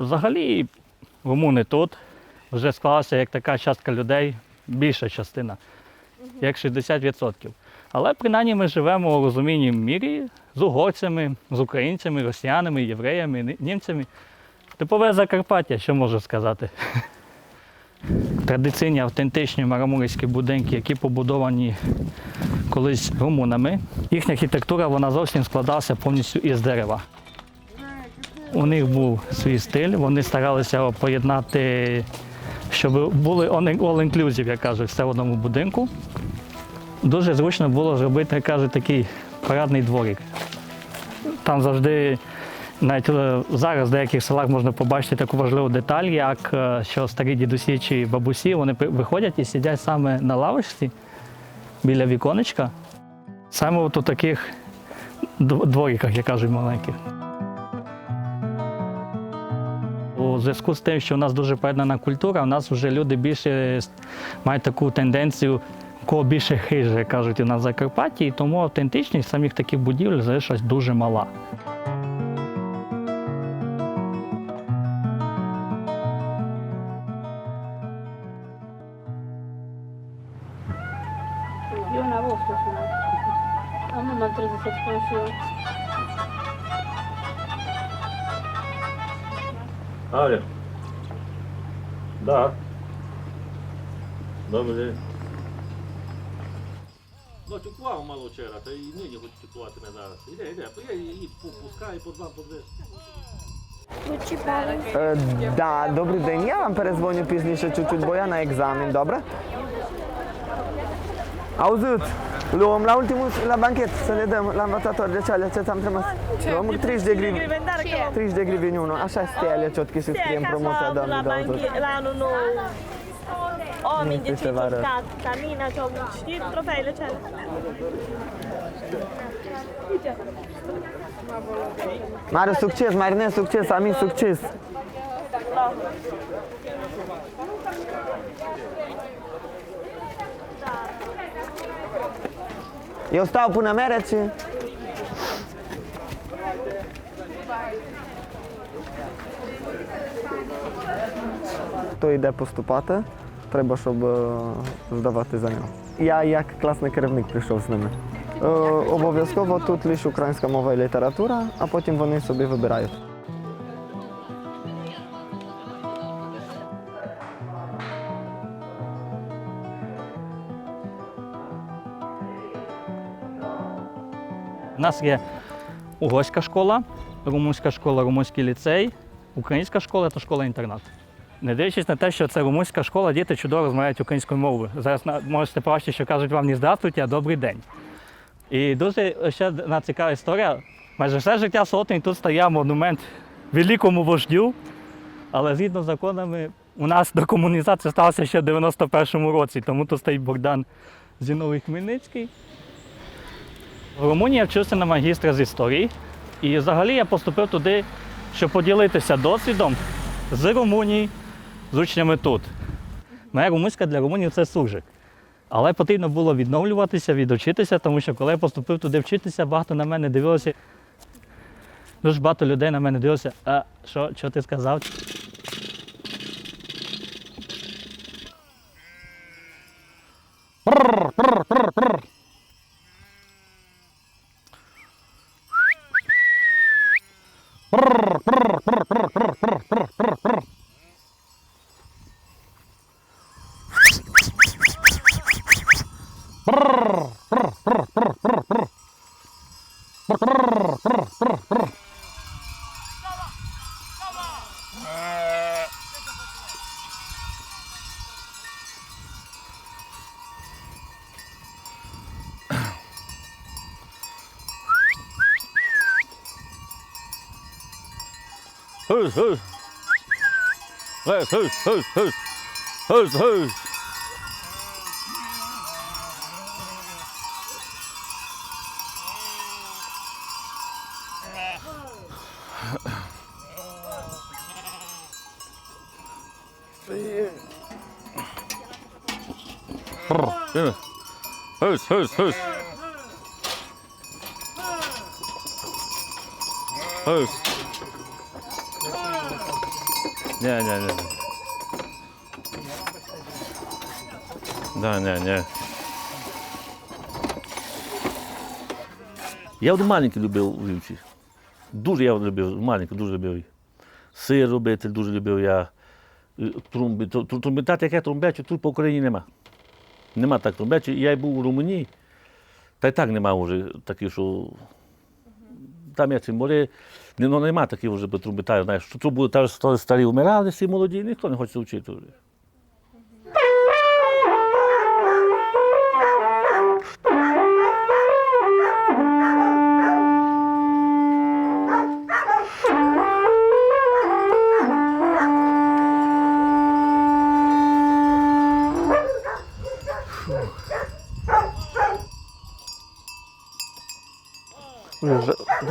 Взагалі, румуни тут вже склалася як така частка людей, більша частина, як 60%. Але принаймні ми живемо у розумінні мірі з угорцями, з українцями, росіянами, євреями, німцями. Типове Закарпаття, що можу сказати. Традиційні автентичні марамурські будинки, які побудовані колись румунами. Їхня архітектура вона зовсім складалася повністю із дерева. У них був свій стиль, вони старалися поєднати, щоб були all-inclusive, як кажуть, все в одному будинку. Дуже зручно було зробити, як кажуть, такий парадний дворик. Там завжди, навіть е, зараз в деяких селах можна побачити таку важливу деталь, як е, що старі дідусі чи бабусі вони виходять і сидять саме на лавочці біля віконечка, саме от у таких двориках, як кажуть, маленьких. У зв'язку з тим, що у нас дуже поєднана культура, у нас вже люди більше мають таку тенденцію, у кого більше хижі, кажуть, і на Закарпатті, і тому автентичність самих таких будівель залишилась дуже мала. M-am trezit să spun și eu. Аля. Да. Добрий день. Ну, тюкував мало вчора, та і нині хочу тюкувати не зараз. Іде, іде, я її пускаю по два, по три. Е, Да, добрий день. Я вам перезвоню пізніше чуть-чуть, бо я на екзамен, добре? Auzit, luăm la ultimul, la banchet, să le dăm la învățător de ceale ce ți-am trimis. Deci, luăm 30 de grivi, 30 de grivi unul. Așa stele ciot că se scrie în promoția doamnei la, la anul nou. O minge ce? cioccat, camina, cioccat și trofeile cele. Mare succes, Marine, succes, Amin, succes! Eu stau până merece. Хто йде поступати, треба, щоб е, здавати нього. Я як класний керівник прийшов з ними. Е, обов'язково тут лише українська мова і література, а потім вони собі вибирають. У нас є угорська школа, румунська школа, румунський ліцей, українська школа та школа-інтернат. Не дивлячись на те, що це румунська школа, діти чудово розмовляють українською мовою. Зараз можете побачити, що кажуть вам не здравствуйте, а добрий день. І дуже ще одна цікава історія. Майже все життя сотень тут стояв монумент великому вождю, але згідно з законами у нас до комунізації сталося ще в 91-му році, тому тут стоїть Богдан Зіновий Хмельницький. В Румунії я вчився на магістра з історії. І взагалі я поступив туди, щоб поділитися досвідом з Румунії, з учнями тут. Моя румунська для Румунії це суржик. Але потрібно було відновлюватися, відучитися, тому що коли я поступив туди вчитися, багато на мене дивилося. Дуже багато людей на мене дивилося, а що, що ти сказав? Who's who's? Who's who's who's who's who's who's? Hus, hus, hus. Hus. Ні, ні, ні. Да, ні, ні. Я от маленький любив вівці. Дуже я любив, маленький, дуже любив. Сир робити дуже любив я. Трумби. Тру- тру- Трумбітати, як я тут по Україні нема. Нема так Бачу, Я й був у Румунії, та й так нема вже таких, що там я ці море, ну, нема таких вже знаєш, що тут були старі вмирали, всі молоді, ніхто не хоче вчити вже.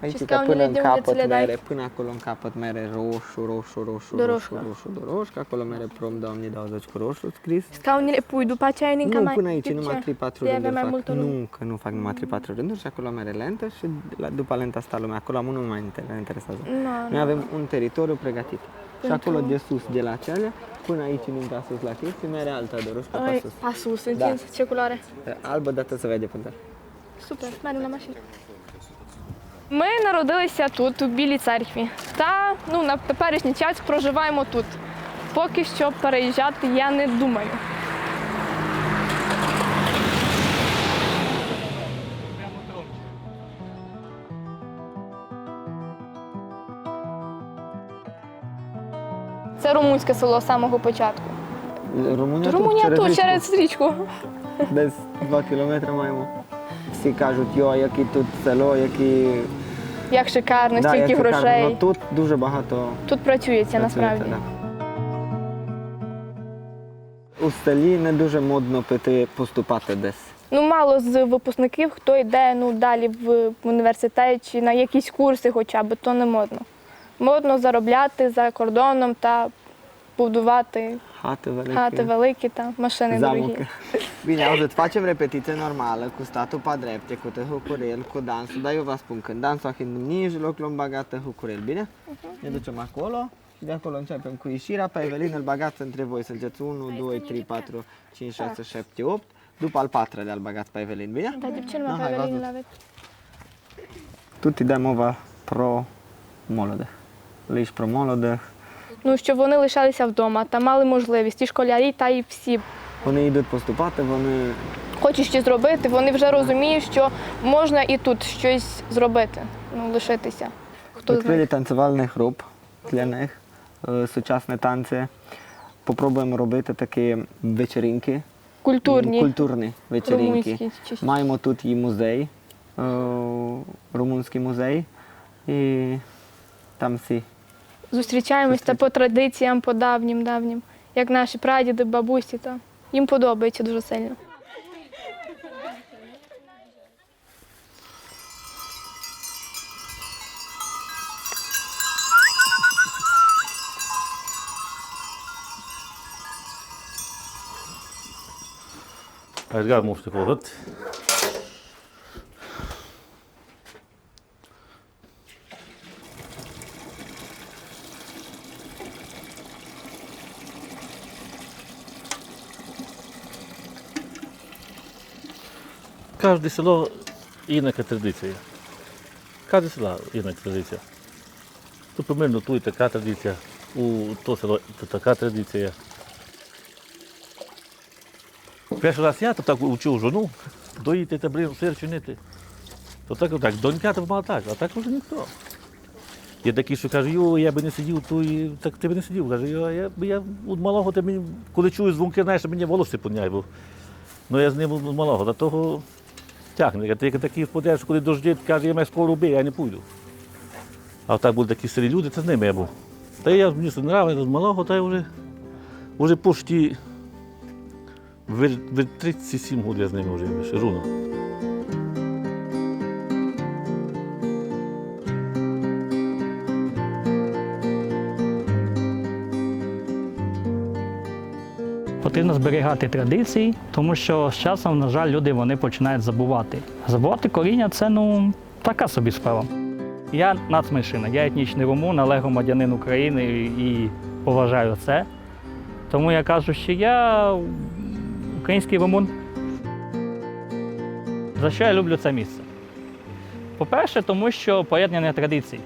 Aici ca până în capăt mere, până acolo în capăt mere roșu, roșu, roșu, roșu, roșu, roșu, roșu, că acolo mere prom da, 2020 cu roșu scris. Scaunile pui, după aceea e Nu, până aici, numai 3-4 rânduri mai mult Nu, că nu fac numai 3-4 rânduri și acolo mere lentă și la, după lenta asta lumea, acolo nu unul mai interesează. No, Noi avem un teritoriu pregătit. Și acolo de sus, de la cealaltă, până aici nu mintea sus la chestii, mere alta de roșu pe sus. Pa sus, da. întinsă, ce culoare? Albă, dată să vede până. Super, merg la mașină. Ми народилися тут, у Білій церкві. Та ну, на теперішній час проживаємо тут. Поки що переїжджати я не думаю. Це румунське село з самого початку. Румуnia, Румунія тут річку. через річку. Десь 2 кілометри маємо. Всі кажуть, йо, який тут село, які Як шикарно, стільки як це кажуть, грошей. ну, тут дуже багато Тут працюється насправді. да. У селі не дуже модно піти поступати десь. Ну, мало з випускників, хто йде ну, далі в університет чи на якісь курси хоча б, то не модно. Модно заробляти за кордоном та будувати Hate великі. хати великі та машини дорогі. Bine, auzit, facem repetiție normală cu statul pe drepte, cu tăhucurel, cu dansul, dar eu vă spun că dansul când în mijloc l-am bagat tăhucurel, bine? Ne ducem acolo și de acolo începem cu ieșirea, pe Evelin îl bagați între voi, să înceți 1, 2, 3, 4, 5, 6, 7, 8, după al patrulea îl bagați pe Evelin, bine? Та дівчина Ага, Павеліні ладно. навіть. Тут іде мова про молодих. Лиш про молодих. Ну, щоб вони лишалися вдома та мали можливість і школярі, та і всі. Вони йдуть поступати, вони Хочуть щось зробити, вони вже розуміють, що можна і тут щось зробити, ну, лишитися. Хто відкрили знає. танцювальний груп для них, е, сучасні танці. Попробуємо робити такі вечеринки. Культурні, Культурні вечеринки. чи- Маємо тут і музей, е, румунський музей. І там всі. Зустрічаємось та по традиціям, по давнім давнім, як наші прадіди, бабусі. Та. Їм подобається дуже сильно. Edgar moest ik Кожне село інaka традиція. Кожне село інaka традиція. Тут примерно тут така традиція, у то село то така традиція. Перший раз я то так учив жону, доїти та блин, сир чинити. То так, так, донька то мала так, а так уже ніхто. Є такі, що кажуть, йо, я би не сидів, то і так ти б не сидів. Каже, я, б- я від малого, ти мені, коли чую звуки, знаєш, мені волосся поняє, бо ну, я з ним малого, до того тягне. А ти такий впадеш, коли дожди, каже, я маю скоро вбив, я не пойду. А так були такі старі люди, це з ними я був. Та я мені це нравиться з малого, та я вже, вже почти ви, ви 37 років я з ними вже вийшов, потрібно зберігати традиції, тому що з часом, на жаль, люди вони починають забувати. Забувати коріння це ну така собі справа. Я нацменшина, я етнічний румун, але громадянин України і поважаю це. Тому я кажу, що я український румун. За що я люблю це місце? По-перше, тому що поєднання традицій.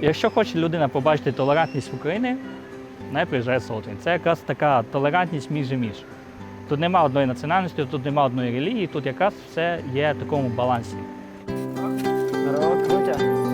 Якщо хоче людина побачити толерантність України, не приїжджає Солоджень. Це якраз така толерантність між і між. Тут нема одної національності, тут нема одної релігії, тут якраз все є в такому балансі. Здорово, Крутя.